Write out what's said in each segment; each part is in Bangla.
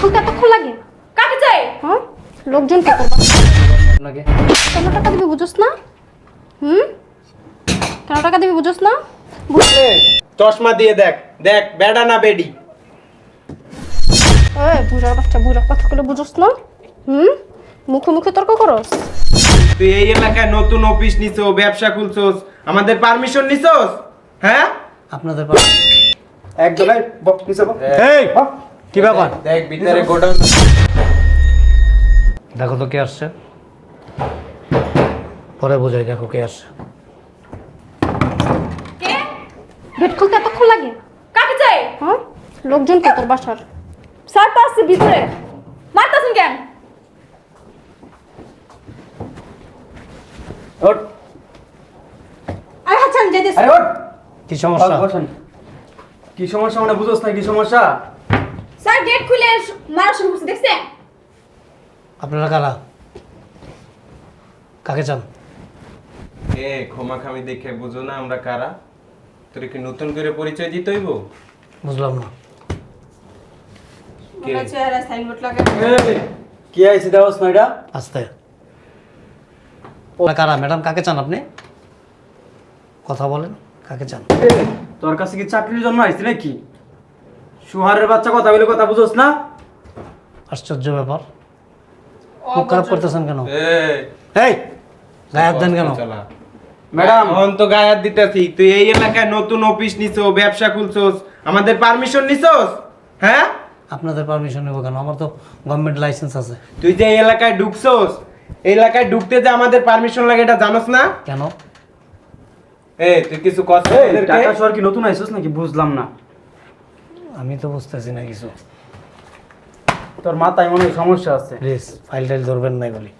খুলতে এতক্ষণ লাগে। কাকে চাই? হ্যাঁ লোকজন কে করবা আপনাকে কেন টাকা দিবি বুঝোস না? হুম? কেন টাকা দিবি বুঝোস না? বুঝ এ, চশমা দিয়ে দেখ। দেখ বেডা না বেডি। বুড়ার বাচ্চা বুড়ার বুঝোস না? হুম? মুখে মুখে তর্ক করস? তুই এই এলাকায় নতুন অফিস নিছো ব্যবসা খুলছোস আমাদের পারমিশন নিছোস? হ্যাঁ? আপনাদের একদম এই বক নিচে বক। এই কি ব্যাপার? দেখ ভিতরে গোডাউন দেখো তো কে আসছে। পরে বোঝাই দেখো কে আসছে। কে? গেট খুলতে এতক্ষণ লাগে? কাকে চাই? হ্যাঁ লোকজন কে তোর বাসার। স্যার তো আসছে ভিতরে। মারতাছেন কেন? ওঠ। আরে হাসান যেতেছ আরে ওঠ। কি সমস্যা? কি সমস্যা মানে বুঝোস না কি সমস্যা? স্যার গেট খুলে মারা শুরু করছে দেখছেন? আপনারা কারা? কাকে চান? এ ক্ষমাখামি দেখে বুঝো না আমরা কারা। তোর কি নতুন করে পরিচয় দিতে হইব? বুঝলাম না। কে? চেহারা সাইনবোর্ড লাগা এই, কি আইছে দেওয়াস না এটা আস্তে। ওরা কারা? ম্যাডাম কাকে চান আপনি? কথা বলেন কাকে চান? তোর কাছে কি চাকরির জন্য আইছে নাকি? সুহারের বাচ্চা কথা বলে কথা বুঝোস না? আশ্চর্য ব্যাপার। মুখ খারাপ করতেছেন কেন? এই এই গায়ে হাত দেন কেন? ম্যাডাম। এখন তো গায়ে হাত দিতেছি। তুই এই এলাকায় নতুন অফিস নিছো ব্যবসা খুলছোস আমাদের পারমিশন নিছোস? হ্যাঁ? আপনাদের পারমিশন নেব কেন? আমার তো গভর্নমেন্ট লাইসেন্স আছে। তুই যে এই এলাকায় ঢুকছোস এই এলাকায় ঢুকতে যে আমাদের পারমিশন লাগে এটা জানোস না? কেন? এ তুই কিছু কথা এই, টাকা শহর কি নতুন আইছিস নাকি? বুঝলাম না। আমি তো বুঝতেছি না কিছু। তোর মাথায় মনে হয় সমস্যা আছে। প্লিজ ফাইল টাইল ধরবেন নাই বলি।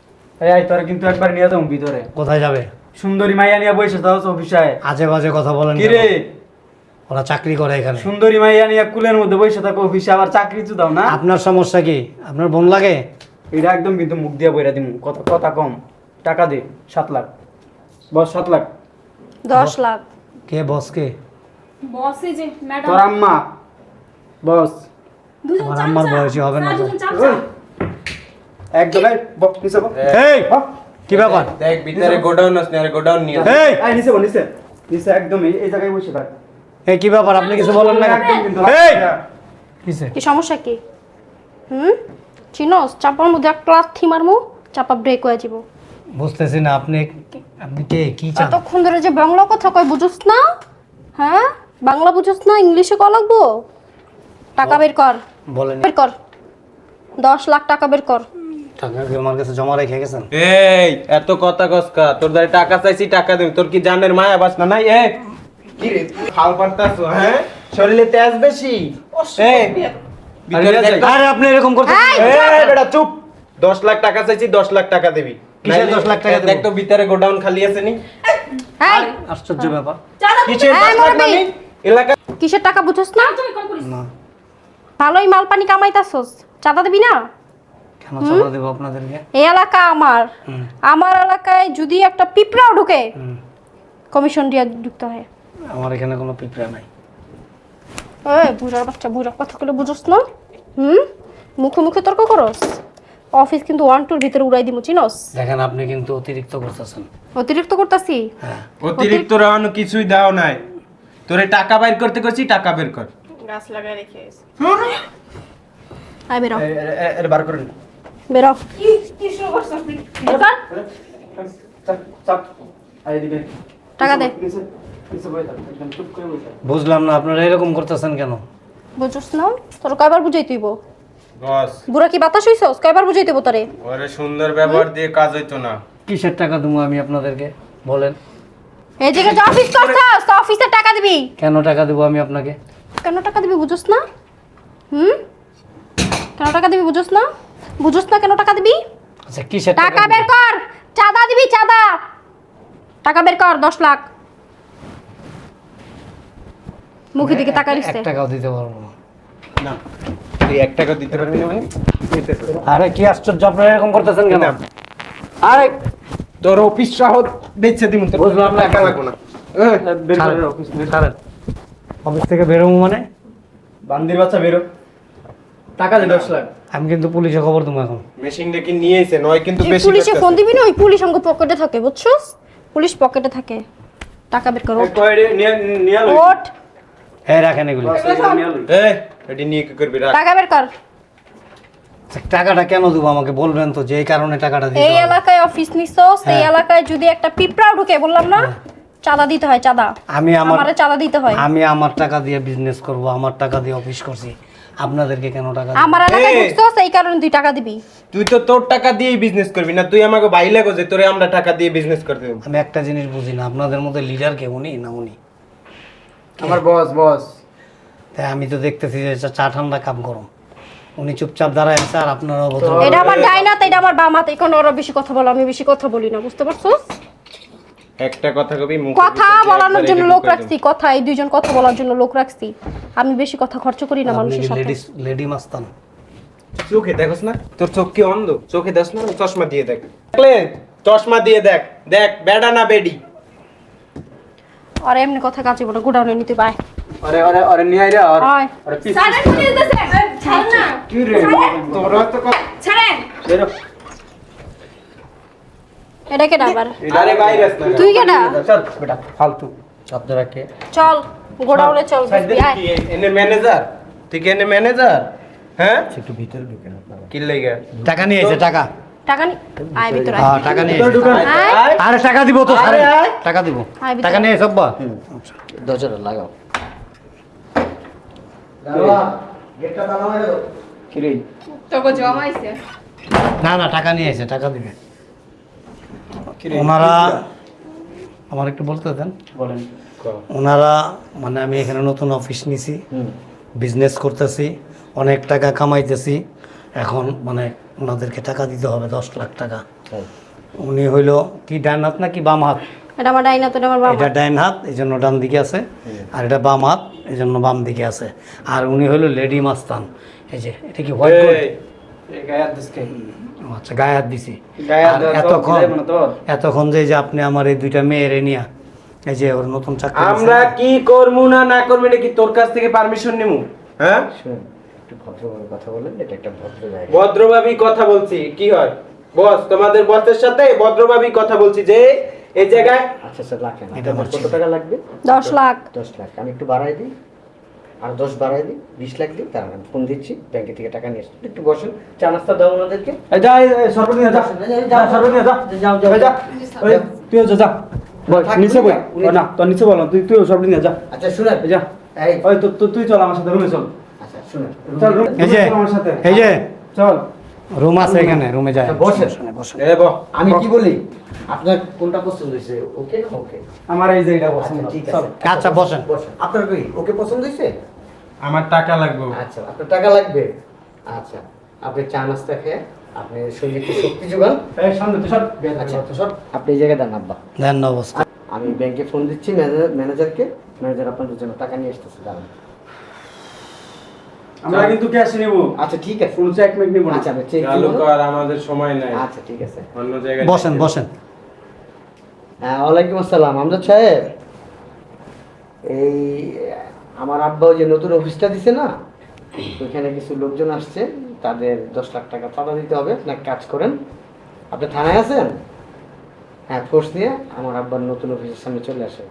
এই আই তোর কিন্তু একবার নিয়ে যাব ভিতরে। কোথায় যাবে? সুন্দরী মাইয়া নিয়ে বসে তাও অফিসে। আজে বাজে কথা বলেন কি রে ওরা চাকরি করে এখানে। সুন্দরী মাইয়া নিয়ে কুলের মধ্যে বসে থাকো অফিসে আবার চাকরি তো দাও না? আপনার সমস্যা কি? আপনার বোন লাগে? এটা একদম কিন্তু মুখ দিয়ে বইরা দিমু। কথা কথা কম। টাকা দে সাত লাখ। বস সাত লাখ। দশ লাখ। কে বস কে? বসে যে ম্যাডাম। তোর আম্মা। বস। দুজন আমার চামচা আম্মার বয়সী হবে না দুজন একদম এই কি ব্যাপার? দেখ ভিতরে গোডাউন আছে গোডাউন নিয়ে এই। এই নিচে বল নিচে। নিচে একদম এই জায়গায় বসে থাক। এই কি ব্যাপার? আপনি কিছু বলেন না একদম কিন্তু এই। কিসে? কি সমস্যা কি? হুম? চিনস চাপার মধ্যে একটা লাথি মারমু চাপা ব্রেক হয়ে যাব। বুঝতেছি না আপনি আপনি কে? কি চান? এতক্ষণ ধরে যে বাংলা কথা কয় বুঝোস না? হ্যাঁ? বাংলা বুঝোস না ইংলিশে কল লাগবো? টাকা বের কর। বলেন। বের কর। দশ লাখ টাকা বের কর। টাকা কি আমার কাছে জমা রেখে গেছেন? এই এত কথা কসকা তোর দ্বারা টাকা চাইছি টাকা দেব। তোর কি জানের মায়া বাস না নাই? এ কি রে ফাল পারতাছ হ্যাঁ? শরীরে তেজ বেশি? এই। আরে আপনি এরকম করতেছেন এই বেটা চুপ। 10 লাখ টাকা চাইছি 10 লাখ টাকা দিবি। কিসের নাইলে- 10 লাখ টাকা দেখ তো ভিতরে গোডাউন খালি আছে নি। এই। আশ্চর্য ব্যাপার। চাঁদা কিসের 10 লাখ মানে? এলাকা কিসের টাকা বুঝোস না? তুমি কম করিস না। ভালোই মাল পানি কামাইতাছস? চাঁদা দিবি না? কেন চাঁদা দেবো আপনাদেরকে? এই এলাকা আমার। আমার এলাকায় যদি একটা পিঁপড়াও ঢুকে কমিশন দিয়ে ঢুকতে হয়। আমার এখানে কোনো পিঁপড়া নাই। এই বুড়ার বাচ্চা বুড়ার কথা বলে বুঝোস না? হুম? মুখে মুখে তর্ক করস? অফিস কিন্তু ওয়ান টুর ভিতরে উড়াই দিমু চিনস? দেখেন আপনি কিন্তু অতিরিক্ত করতেছেন। অতিরিক্ত করতাছি? হ্যাঁ। অতিরিক্ত রাওয়ানো কিছুই দাও নাই। তোরে টাকা বাইর করতে কইছি টাকা বের কর। গাছ লাগায় রেখে আয় বেরো। বার করে বেরো। কি কি শুরু করছ আপনি? দোকান? চাপ চাপ। আই টাকা দে। বুঝলাম না আপনারা এরকম করতেছেন কেন? না? তোর কয়বার বুঝাই তুইব বস। বুড়া কি বাতাস হইছস? কয়বার বুঝাই তোরে? ওরে সুন্দর ব্যবহার দিয়ে কাজ হইতো না। কিসের টাকা দেবো আমি আপনাদেরকে? বলেন। এই যে অফিস করছস তো অফিসে টাকা দিবি। কেন টাকা দেবো আমি আপনাকে? কেন টাকা দিবি বুঝোস না? হুম? কেন টাকা দিবি বুঝোস না? বুঝোস না কেন টাকা দিবি? আচ্ছা কিসের টাকা টাকা বের কর! চাঁদা দিবি চাঁদা! টাকা বের কর দশ লাখ। মুখের দিকে টাকা এক টাকাও দিতে পারব না। না তুই এক টাকা দিতে পারবি না মানে? আরে কি আশ্চর্য আপনারা এরকম করতেছেন কেন? আরে তোর অফিস সহ বেচে দিমু তোর বুঝলাম না। টাকা লাগবো না। বের করে ছাড়েন, অফিস ছাড়েন। অফিস থেকে বেরোবো মানে? বান্দির বাচ্চা বেরো। টাকা দে দশ লাখ। আমি কিন্তু পুলিশে খবর দেবো এখন। মেশিনটা কি নিয়েছে নয় কিন্তু তুই বেশি পুলিশে ফোন দিবি না? ওই পুলিশ আমাকে পকেটে থাকে বুঝছস? পুলিশ পকেটে থাকে। টাকা বের করো নিয়ে নিয়ে। ওঠ। এই রাখেন এগুলো। নিয়ে এই এটি নিয়ে কি করবি? রাখ। টাকা বের কর। টাকাটা কেন দেবো আমাকে? বলবেন তো যে কারণে টাকাটা দিতে এই এলাকায় অফিস নিছস এই হ্যাঁ। এলাকায় যদি একটা পিঁপড়াও ঢুকে বললাম না? চাঁদা দিতে হয় চাঁদা। আমি আমার আমারে চাঁদা দিতে হয়। আমি আমার টাকা দিয়ে বিজনেস করব আমার টাকা দিয়ে অফিস করছি। আপনাদেরকে কেন টাকা দিব? আমার এলাকায়। ঢুকছস এই কারণে তুই টাকা দিবি। তুই তো তোর টাকা দিয়েই বিজনেস করবি না তুই আমাকে বাইলে গো যে তোরে আমরা টাকা দিয়ে বিজনেস করতে দেবো। আমি একটা জিনিস বুঝি না আপনাদের মধ্যে লিডার কে উনি না উনি? আমার বস বস তাই আমি তো দেখতেছি যে চা- চা ঠান্ডা কাম গরম উনি চুপচাপ দাঁড়ায় আছে আর আপনারাও ভদ্র এটা আমার ডাইন হাত এটা আমার বাম হাত। এখন ওরা বেশি কথা বলো আমি বেশি কথা বলি না বুঝতে পারছস একটা কথা কবি মুখে কথা বলানোর জন্য লোক রাখছি কথা এই দুইজন কথা বলার জন্য লোক রাখছি। আমি বেশি কথা খরচ করি না মানুষের সাথে। লেডিস লেডি মাস্তান। চোখে দেখোস না তোর চোখ কি অন্ধ? চোখে দেখ না চশমা দিয়ে দেখ। দেখলে? চশমা দিয়ে দেখ। দেখ বেডা না বেডি। আর এমনি কথা কাচিব না গোডাউনে নিতে পায়। আরে আরে আরে নিয়ে আইরা আর। আরে পিস। ডেট খুলে দিতেছে ছাড়েন না কি রে? তোরা তো ছাড়েন বেরো। এটা কেডা আবার। আরে বাইরে আস না তুই কেডা চল বেটা ফালতু। চল গোডাউনে চল এনে ম্যানেজার? তুই কি এনে ম্যানেজার? হ্যাঁ? একটু ভিতরে আপনারা। কি লাগে? টাকা নিয়ে এসে টাকা। টাকা নি আয় ভিতরে আয়। হ্যাঁ টাকা নিয়ে। আয়। আরে টাকা দিব তো আরে, আরে। টাকা দিব। টাকা নিয়ে এসব বা দরজাটা লাগাও। কি রে তোকে জমাইছে না না টাকা নিয়ে এসে টাকা দিবে। ওনারা আমার একটু বলতে দেন। বলেন। ওনারা মানে আমি এখানে নতুন অফিস নিছি বিজনেস করতেছি অনেক টাকা কামাইতেছি। এখন মানে ওনাদেরকে টাকা দিতে হবে দশ লাখ টাকা। উনি হইল কি ডান হাত না কি বাম হাত? এটা আমার ডাইন হাত এটা আমার বাম এটা ডাইন হাত এই জন্য ডান দিকে আছে। আর এটা বাম হাত এই জন্য বাম দিকে আছে। আর উনি হইল লেডি মাস্তান। এই যে এটা কি হোয়াইট আচ্ছা গায়ে হাত দিছি এতক্ষণ? এতক্ষণ যে যে আপনি আমার এই দুইটা মেয়েরে নিয়া এই যে ওর নতুন চাকরি আমরা কি করব না না করব এটা কি তোর কাছ থেকে পারমিশন নিমু? হ্যাঁ? একটু ভদ্রভাবে কথা বলেন এটা একটা ভদ্র জায়গা। ভদ্রভাবে কথা বলছি কি হয়? বস তোমাদের বসের সাথে ভদ্রভাবে কথা বলছি যে এই জায়গায় আচ্ছা স্যার রাখেন। কত টাকা লাগবে? দশ লাখ। দশ লাখ। আমি একটু বাড়াই দিই। আর দশ বাড়াই দিই বিশ লাখ দিই তার আমি ফোন দিচ্ছি ব্যাংকে থেকে টাকা নিয়ে আসছি। একটু বসুন চা নাস্তা দাও ওনাদেরকে। এই যা যা। যাও। যাও যা তুইও যা যা। নিচে বল। উনি- ও না তোর নিচে বল তুই তুইও যা। আচ্ছা যা। এই। ওই তো তুই চল আমার সাথে রুমে চল। আচ্ছা চল রুমে আমার সাথে। এই যে। চল। রুম আছে এখানে রুমে যায় আচ্ছা, বসেন। বসেন। এ আমি কি বলি? আপনার কোনটা পছন্দ হয়েছে ওকে না ওকে? আমার এই যে এটা পছন্দ। আচ্ছা ঠিক আছে। আচ্ছা বসেন। বসেন। আপনার কি ওকে পছন্দ হয়েছে? আমার টাকা লাগবে। আচ্ছা আপনার টাকা লাগবে? আচ্ছা আপনি চা নাস্তা খেয়ে আপনি শরীরে একটু শক্তি যোগান। আচ্ছা সব আপনি এই জায়গায় দেন আব্বা। দেন অবস্থা। আমি ব্যাংকে ফোন দিচ্ছি ম্যানেজার ম্যানেজারকে। ম্যানেজার আপনার জন্য টাকা নিয়ে আসতেছে দাঁড়ান। আমরা কিন্তু ক্যাশ নিব। আচ্ছা ঠিক আছে। ফুল চেক মেক নিব। না আচ্ছা চেক চালু কর আমাদের সময় নাই। আচ্ছা ঠিক আছে। অন্য জায়গায় বসেন বসেন। হ্যাঁ ওয়ালাইকুম আসসালাম। আমজাদ সাহেব এই আমার আব্বা ওই যে নতুন অফিসটা দিছে না ওইখানে কিছু লোকজন আসছে তাদের দশ লাখ টাকা চাঁদা দিতে হবে। আপনার কাজ করেন আপনি থানায় আছেন? হ্যাঁ ফোর্স নিয়ে আমার আব্বার নতুন অফিসের সামনে চলে আসেন।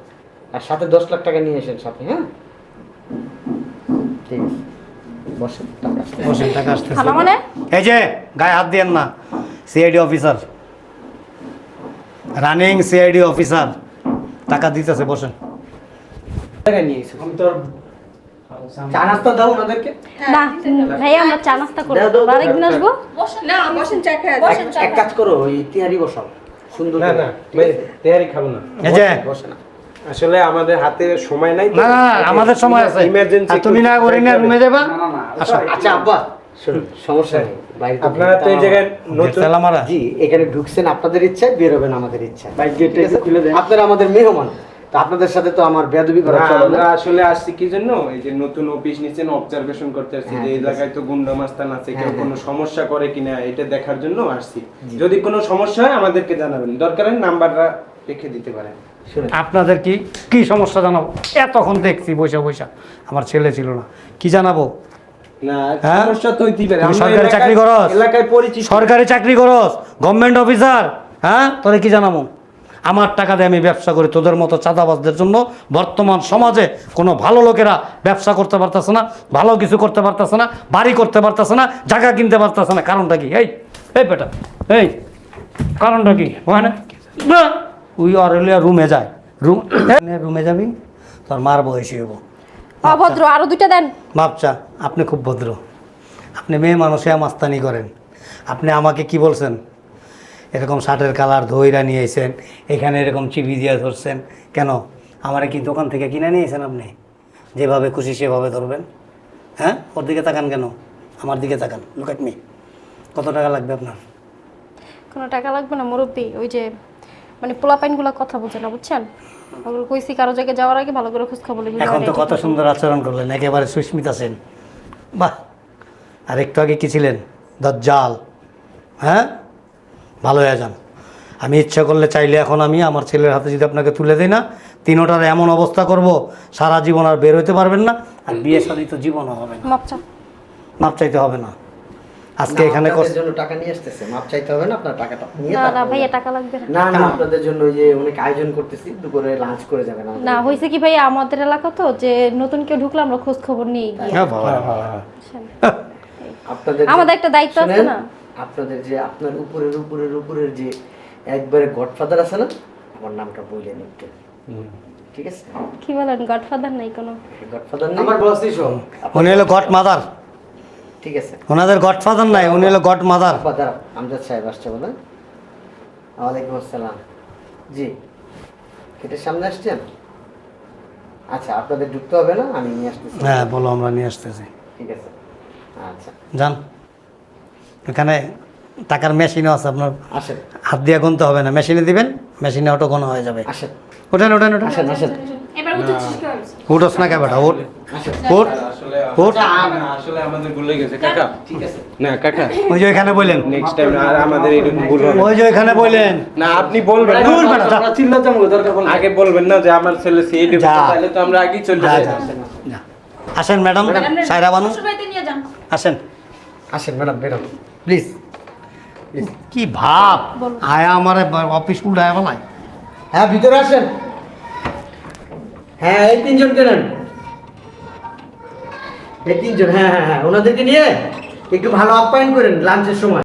আর সাথে দশ লাখ টাকা নিয়ে এসেন সাথে হ্যাঁ? ঠিক আছে। বসেন টাকা আসছে। বসেন টাকা আসতেছে থানা মানে? এই যে গায়ে হাত দিয়েন না। CID officer running CID officer টাকা দিতেছে বসেন। টাকা নিয়ে এসেছেন আমি তোর চা নাস্তা দাও ওনাদেরকে। না ভাই আমরা চা নাস্তা করব। আরেকদিন আসব? না বসেন চা খেয়ে এক- এক কাজ করো ওই তিহারি বসাও। সুন্দর না না তেহারি খাব না। এই যে। বসে না। আসলে আমাদের হাতে সময় নাই না না না, আমাদের সময় আছে। ইমার্জেন্সি তুমি না করে নিয়ে রুমে যাবা না না না আসো। আচ্ছা আব্বা সমস্যা নেই। আপনারা তো এই জায়গায় নতুন জি এখানে ঢুকছেন আপনাদের ইচ্ছায় বেরোবেন আমাদের। আপনারা আমাদের মেহমান। আপনাদের সাথে তো আমার বেয়াদবি করা চলে না। আমরা আসলে আসছি কি জন্য? এই যে নতুন অফিস নিচ্ছেন অবজারভেশন করতে আসছি হ্যাঁ, যে এই জায়গায় তো গুন্ডা মাস্তান আছে কেউ হ্যাঁ, কোনো সমস্যা করে কিনা এটা দেখার জন্য আসছি। যদি কোনো সমস্যা হয় আমাদেরকে জানাবেন। দরকার হয় নাম্বারটা রেখে দিতে পারেন। আপনাদের কি কি সমস্যা জানাব? এতক্ষণ দেখছি বৈশা বৈশা আমার ছেলে ছিল না। কি জানাব? হ্যাঁ? সরকারি চাকরি করস? সরকারি চাকরি করস? গভর্নমেন্ট অফিসার হ্যাঁ? তোরে কি জানাব? আমার টাকা দিয়ে আমি ব্যবসা করি। তোদের মতো চাঁদাবাজদের জন্য বর্তমান সমাজে কোনো ভালো লোকেরা ব্যবসা করতে পারতেছে না ভালো কিছু করতে পারতেছে না বাড়ি করতে পারতেছে না জায়গা কিনতে পারতেছে না। কারণটা কি? এই এই বেটা এই কারণটা কি? ওখানে না। উই অরেলিয়া রুমে যায় রুম রুমে যাবি? তোর মার বয়সী হব অভদ্র আরও দুইটা দেন। বাপচা আপনি খুব ভদ্র। আপনি মেয়ে মানুষে মাস্তানি করেন। আপনি আমাকে কি বলছেন? এরকম শার্টের কালার ধইরা নিয়ে এসেছেন এখানে এরকম চিবি দিয়ে ধরছেন কেন? আমারে কি দোকান থেকে কিনে নিয়েছেন আপনি? যেভাবে খুশি সেভাবে ধরবেন। হ্যাঁ? ওর দিকে তাকান কেন? আমার দিকে তাকান। লুক me কত টাকা লাগবে আপনার? কোনো টাকা লাগবে না মুরব্বী? ওই যে মানে পোলা পোলাপাইনগুলো কথা বোঝে না বুঝছেন? ওগুলো কইছি কারও জায়গায় যাওয়ার আগে ভালো করে খোঁজ খবর নিবি। এখন তো কত সুন্দর আচরণ করলেন একেবারে সুস্মিতা সেন। বাহ! আর একটু আগে কি ছিলেন? দজ্জাল। হ্যাঁ? ভালো হয়ে যান। আমি ইচ্ছা করলে চাইলে এখন আমি আমার ছেলের হাতে যদি আপনাকে তুলে দিই না তিনোটার এমন অবস্থা করব সারা জীবন আর বের হইতে পারবেন না আর বিয়ে শাদী তো জীবনও হবে না। মাপ চাইতে হবে না। আজকে এখানে জন্য টাকা নিয়ে আসতেছে। মাপ চাইতে হবে না আপনার টাকাটা নিয়ে না না ভাইয়া টাকা লাগবে না। না না আপনাদের জন্য ওই যে অনেক আয়োজন করতেছি দুপুরে লাঞ্চ করে যাবেন না। হয়েছে কি ভাইয়া আমাদের এলাকা তো যে নতুন কেউ ঢুকলে আমরা খোঁজ খবর নিয়ে গিয়ে হ্যাঁ বাবা। বুঝছেন? আপনাদের আমাদের একটা দায়িত্ব আছে না? আপনাদের যে আপনার উপরের উপরের উপরের যে একবারে গডফাদার আছে না আমার নামটা বললেন একটু। ঠিক আছে? কি বলেন গডফাদার নাই কোনো? গডফাদার নাই? আমার বসই শোন উনি হলো গড মাদার ঠিক আছে। ওনাদের গডফাদার নাই উনি হলো গড মাদার দাঁড়াও আমজাদ সাহেব আসছে বলে। ওয়ালাইকুম আসসালাম। জি গেটের সামনে আসছেন? আচ্ছা আপনাদের ঢুকতে হবে না আমি নিয়ে আসতেছি। হ্যাঁ বলো আমরা নিয়ে আসতেছি। ঠিক আছে আচ্ছা। যান। এখানে টাকার মেশিনও আছে আপনার আসেন। হাত দিয়ে গুনতে হবে না। মেশিনে দিবেন মেশিনে অটো গোনা হয়ে যাবে। আসেন। ওঠেন ওঠেন ওঠেন। আসেন আসেন। উঠোস না কে বেটা উঠ। আসেন। উঠ। আসলে উঠ না, আসলে আমাদের ভুলে গেছে। কাকা? ঠিক আছে। না কাকা? ওই যে ওইখানে বললেন। নেক্সট টাইম আর আমাদের এরকম ভুল হবে ওই যে ওইখানে বললেন। না আপনি বলবেন না। দূর বেটা, আমরা চিল্লাতে আমাকে দরকার পড়লে। আগে বলবেন না যে আমার ছেলে সিএড তাহলে তো আমরা আগেই চলে যাই। যা, যা। আসেন ম্যাডাম। সাইরা বানু। আসেন। আসেন ম্যাডাম প্লিজ। কি ভাব? আয়া আমার অফিস উল্টায় বলাই হ্যাঁ ভিতরে আসেন। হ্যাঁ এই তিনজন কেনেন এই তিনজন হ্যাঁ হ্যাঁ হ্যাঁ ওনাদেরকে নিয়ে একটু ভালো আপ্যায়ন করেন লাঞ্চের সময়।